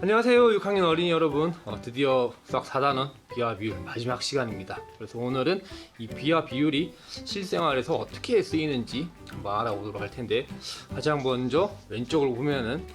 안녕하세요 6학년 어린이 여러분. 어, 드디어 수학 4단원 비와 비율 마지막 시간입니다. 그래서 오늘은 이 비와 비율이 실생활에서 어떻게 쓰이는지 한번 알아보도록 할 텐데 가장 먼저 왼쪽을 보면은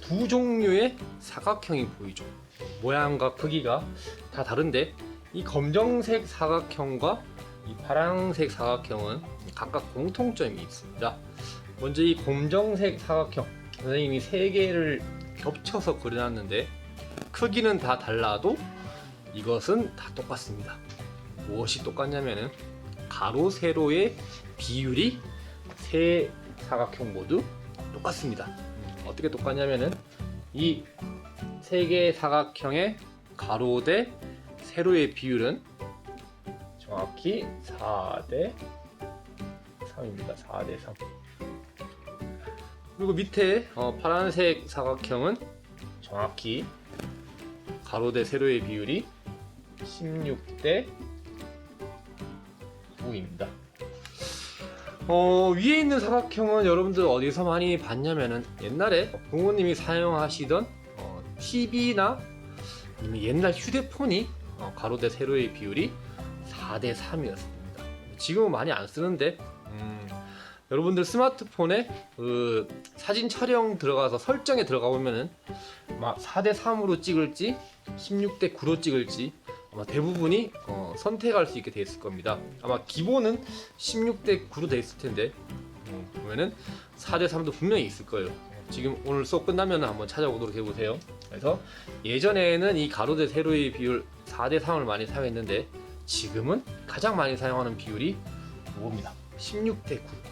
두 종류의 사각형이 보이죠. 모양과 크기가 다 다른데 이 검정색 사각형과 이 파란색 사각형은 각각 공통점이 있습니다. 먼저 이 검정색 사각형 선생님이 세 개를 겹쳐서 그려놨는데 크기는 다 달라도 이것은 다 똑같습니다. 무엇이 똑같냐면은 가로 세로의 비율이 세 사각형 모두 똑같습니다. 음, 어떻게 똑같냐면은 이 세 개의 사각형의 가로 대 세로의 비율은 정확히 4대 3입니다. 4대 3. 그리고 밑에 어, 파란색 사각형은 정확히 가로 대 세로의 비율이 16대 9입니다. 어, 위에 있는 사각형은 여러분들 어디서 많이 봤냐면은 옛날에 부모님이 사용하시던 어, TV나 옛날 휴대폰이 어, 가로 대 세로의 비율이 4대 3이었습니다. 지금은 많이 안 쓰는데 음, 여러분들 스마트폰에 그 사진 촬영 들어가서 설정에 들어가 보면은 막 4대 3으로 찍을지 16대 9로 찍을지 아마 대부분이 어, 선택할 수 있게 돼 있을 겁니다. 아마 기본은 16대 9로 돼 있을 텐데 음, 보면은 4대 3도 분명히 있을 거예요. 지금 오늘 수업 끝나면 한번 찾아보도록 해보세요. 그래서 예전에는 이 가로 대 세로의 비율 4대 3을 많이 사용했는데 지금은 가장 많이 사용하는 비율이 이겁니다. 16대 9.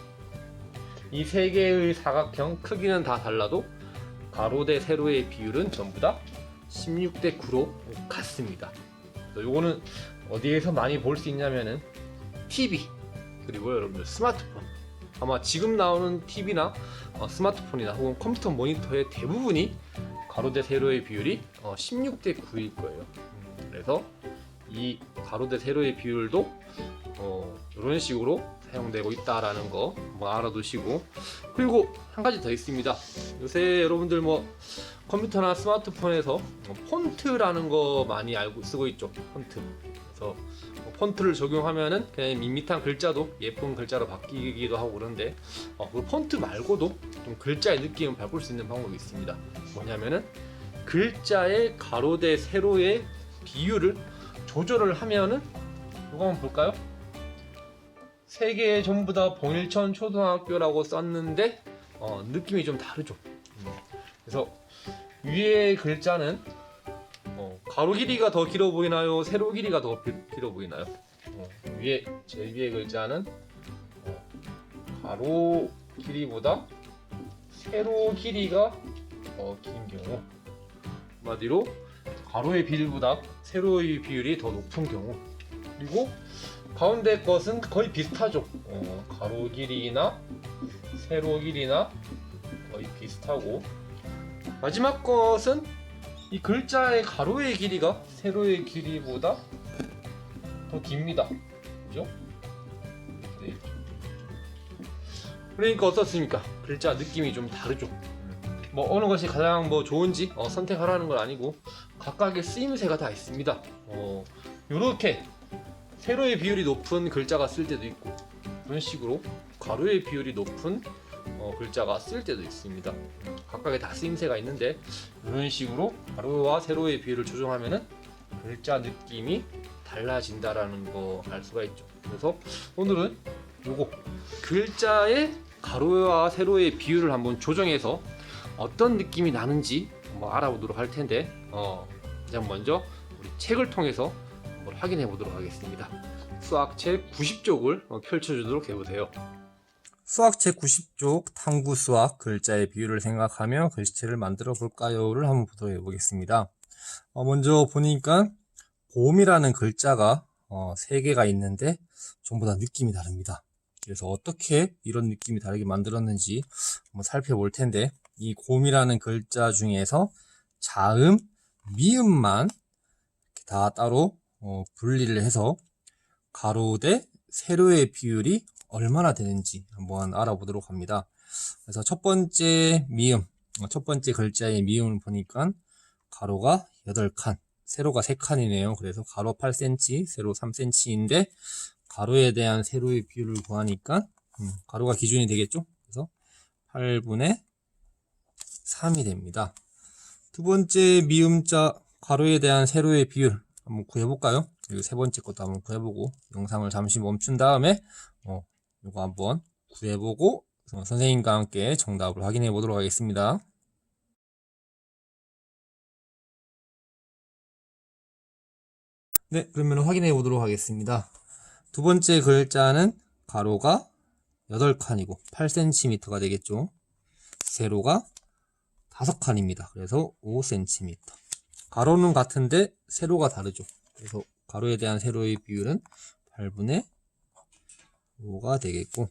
이 세 개의 사각형 크기는 다 달라도 가로 대 세로의 비율은 전부 다 16대 9로 같습니다. 요거는 어디에서 많이 볼 수 있냐면은 TV 그리고 여러분들 스마트폰 아마 지금 나오는 TV나 어, 스마트폰이나 혹은 컴퓨터 모니터의 대부분이 가로 대 세로의 비율이 어, 16대 9일 거예요. 음, 그래서 이 가로 대 세로의 비율도 어, 이런 식으로 사용되고 있다라는 거 한번 알아두시고 그리고 한 가지 더 있습니다. 요새 여러분들 뭐 컴퓨터나 스마트폰에서 뭐 폰트라는 거 많이 알고 쓰고 있죠. 폰트. 그래서 뭐 폰트를 적용하면은 그냥 밋밋한 글자도 예쁜 글자로 바뀌기도 하고 그런데 어, 그 폰트 말고도 좀 글자의 느낌을 바꿀 수 있는 방법이 있습니다. 뭐냐면은 글자의 가로 대 세로의 비율을 조절을 하면은 이거 한번 볼까요? 세개 전부 다 봉일천 초등학교라고 썼는데 어, 느낌이 좀 다르죠. 음. 그래서 위에 글자는 어, 가로 길이가 더 길어 보이나요? 세로 길이가 더 비- 길어 보이나요? 어, 위에 제 위에 글자는 어, 가로 길이보다 세로 길이가 더긴 경우 한마디로 가로의 비율보다 세로의 비율이 더 높은 경우 그리고 가운데 것은 거의 비슷하죠. 어, 가로 길이나 세로 길이나 거의 비슷하고 마지막 것은 이 글자의 가로의 길이가 세로의 길이보다 더 깁니다. 그죠? 네. 그러니까 어떻습니까? 글자 느낌이 좀 다르죠. 뭐 어느 것이 가장 뭐 좋은지 어, 선택하라는 건 아니고 각각의 쓰임새가 다 있습니다. 어, 요렇게 세로의 비율이 높은 글자가 쓸 때도 있고 그런 식으로 가로의 비율이 높은 어, 글자가 쓸 때도 있습니다. 각각의 다 쓰임새가 있는데 이런 식으로 가로와 세로의 비율을 조정하면은 글자 느낌이 달라진다라는 거 알 수가 있죠. 그래서 오늘은 요거 글자의 가로와 세로의 비율을 한번 조정해서 어떤 느낌이 나는지 한번 알아보도록 할 텐데 어, 가장 먼저 우리 책을 통해서 한번 확인해 보도록 하겠습니다. 수학 책 90쪽을 어, 펼쳐주도록 해보세요. 수학 책 90쪽 탐구 수학 글자의 비율을 생각하며 글씨체를 만들어 볼까요를 한번 보도록 해보겠습니다. 어, 먼저 보니까 봄이라는 글자가 어, 3개가 있는데 전부 다 느낌이 다릅니다. 그래서 어떻게 이런 느낌이 다르게 만들었는지 한번 살펴볼 텐데 이 곰이라는 글자 중에서 자음, 미음만 이렇게 다 따로 어, 분리를 해서 가로 대 세로의 비율이 얼마나 되는지 한번 알아보도록 합니다. 그래서 첫 번째 미음, 어, 첫 번째 글자의 미음을 보니까 가로가 8칸, 세로가 3칸이네요. 그래서 가로 8cm, 세로 3cm인데 가로에 대한 세로의 비율을 구하니까 음, 가로가 기준이 되겠죠? 그래서 8분의 3이 됩니다. 두 번째 미음자 가로에 대한 세로의 비율 한번 구해볼까요? 그리고 세 번째 것도 한번 구해보고 영상을 잠시 멈춘 다음에 어, 이거 한번 구해보고 어, 선생님과 함께 정답을 확인해 보도록 하겠습니다. 네, 그러면 확인해 보도록 하겠습니다. 두 번째 글자는 가로가 8칸이고 8cm가 되겠죠. 세로가 5칸입니다. 그래서 5cm. 가로는 같은데 세로가 다르죠. 그래서 가로에 대한 세로의 비율은 8분의 5가 되겠고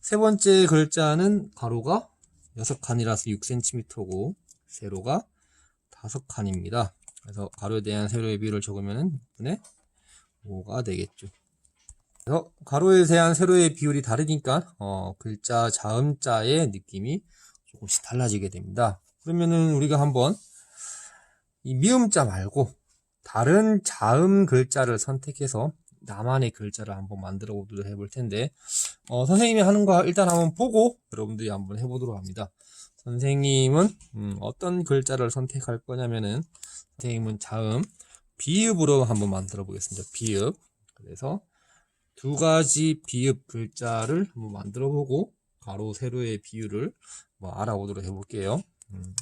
세 번째 글자는 가로가 6칸이라서 6cm고 세로가 5칸입니다. 그래서 가로에 대한 세로의 비율을 적으면 6분의 5가 되겠죠. 그래서 가로에 대한 세로의 비율이 다르니까 어, 글자 자음자의 느낌이 조금씩 달라지게 됩니다. 그러면은 우리가 한번 이 미음자 말고 다른 자음 글자를 선택해서 나만의 글자를 한번 만들어 보도록 해볼 텐데 어, 선생님이 하는 거 일단 한번 보고 여러분들이 한번 해보도록 합니다. 선생님은 음, 어떤 글자를 선택할 거냐면은 선생님은 자음 비읍으로 한번 만들어 보겠습니다. 비읍 그래서 두 가지 비읍 글자를 한번 만들어 보고 가로 세로의 비율을 뭐 알아보도록 해볼게요. 음.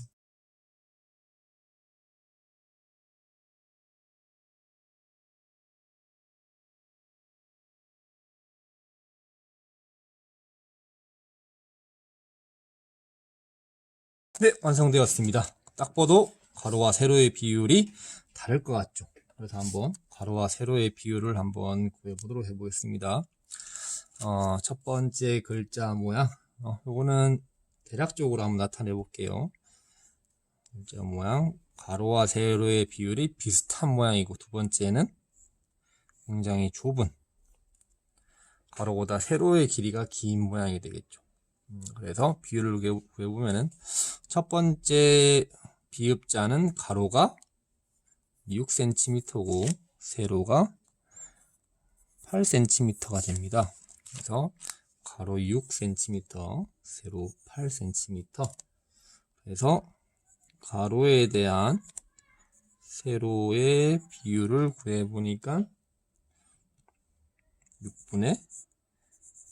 네, 완성되었습니다. 딱 봐도 가로와 세로의 비율이 다를 것 같죠. 그래서 한번 가로와 세로의 비율을 한번 구해보도록 해보겠습니다. 어, 첫 번째 글자 모양, 어, 요거는 대략적으로 한번 나타내 볼게요. 글자 모양, 가로와 세로의 비율이 비슷한 모양이고, 두 번째는 굉장히 좁은, 가로보다 세로의 길이가 긴 모양이 되겠죠. 음, 그래서 비율을 구해보면은, 첫 번째 비읍자는 가로가 6cm고, 세로가 8cm가 됩니다. 그래서 가로 6cm, 세로 8cm. 그래서 가로에 대한 세로의 비율을 구해보니까 6분의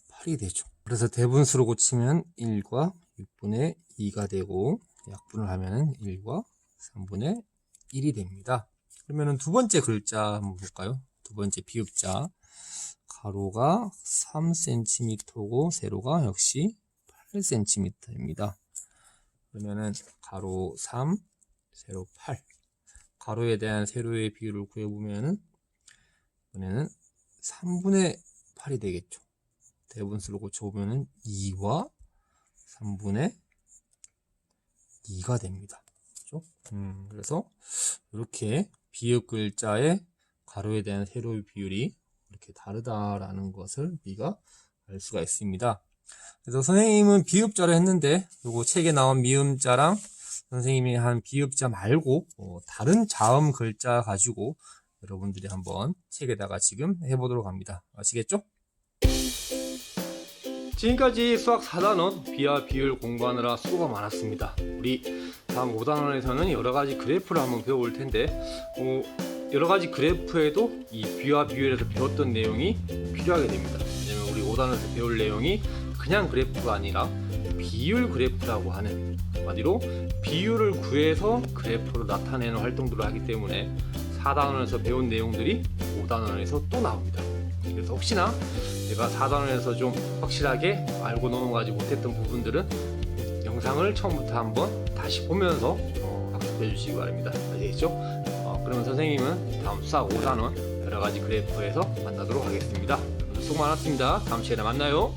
8이 되죠. 그래서 대분수로 고치면 1과 6분의 2가 되고 약분을 하면 1과 3분의 1이 됩니다. 그러면 두 번째 글자 한번 볼까요? 두 번째 비읍자. 가로가 3cm고 세로가 역시 8cm입니다. 그러면은 가로 3, 세로 8. 가로에 대한 세로의 비율을 구해보면은 이번에는 3분의 8이 되겠죠. 대분수로 고쳐보면은 2와 3분의 2가 됩니다. 그렇죠? 음, 그래서 이렇게 비읍 글자의 가로에 대한 세로의 비율이 이렇게 다르다라는 것을 우리가 알 수가 있습니다. 그래서 선생님은 비읍자를 했는데 요거 책에 나온 미음자랑 선생님이 한 비읍자 말고 어, 다른 자음 글자 가지고 여러분들이 한번 책에다가 지금 해보도록 합니다. 아시겠죠? 지금까지 수학 4단원 비와 비율 공부하느라 수고가 많았습니다. 우리 다음 5단원에서는 여러 가지 그래프를 한번 배워볼 텐데 어, 여러 가지 그래프에도 이 비와 비율에서 배웠던 내용이 필요하게 됩니다. 왜냐면 우리 5단원에서 배울 내용이 그냥 그래프가 아니라 비율 그래프라고 하는 한마디로 비율을 구해서 그래프로 나타내는 활동들을 하기 때문에 4단원에서 배운 내용들이 5단원에서 또 나옵니다. 그래서 혹시나 제가 4단원에서 좀 확실하게 알고 넘어가지 못했던 부분들은 영상을 처음부터 한번 다시 보면서 어, 학습해 주시기 바랍니다. 아시겠죠? 어, 그러면 선생님은 다음 수학 5단원 여러 가지 그래프에서 만나도록 하겠습니다. 수고 많았습니다. 다음 시간에 만나요.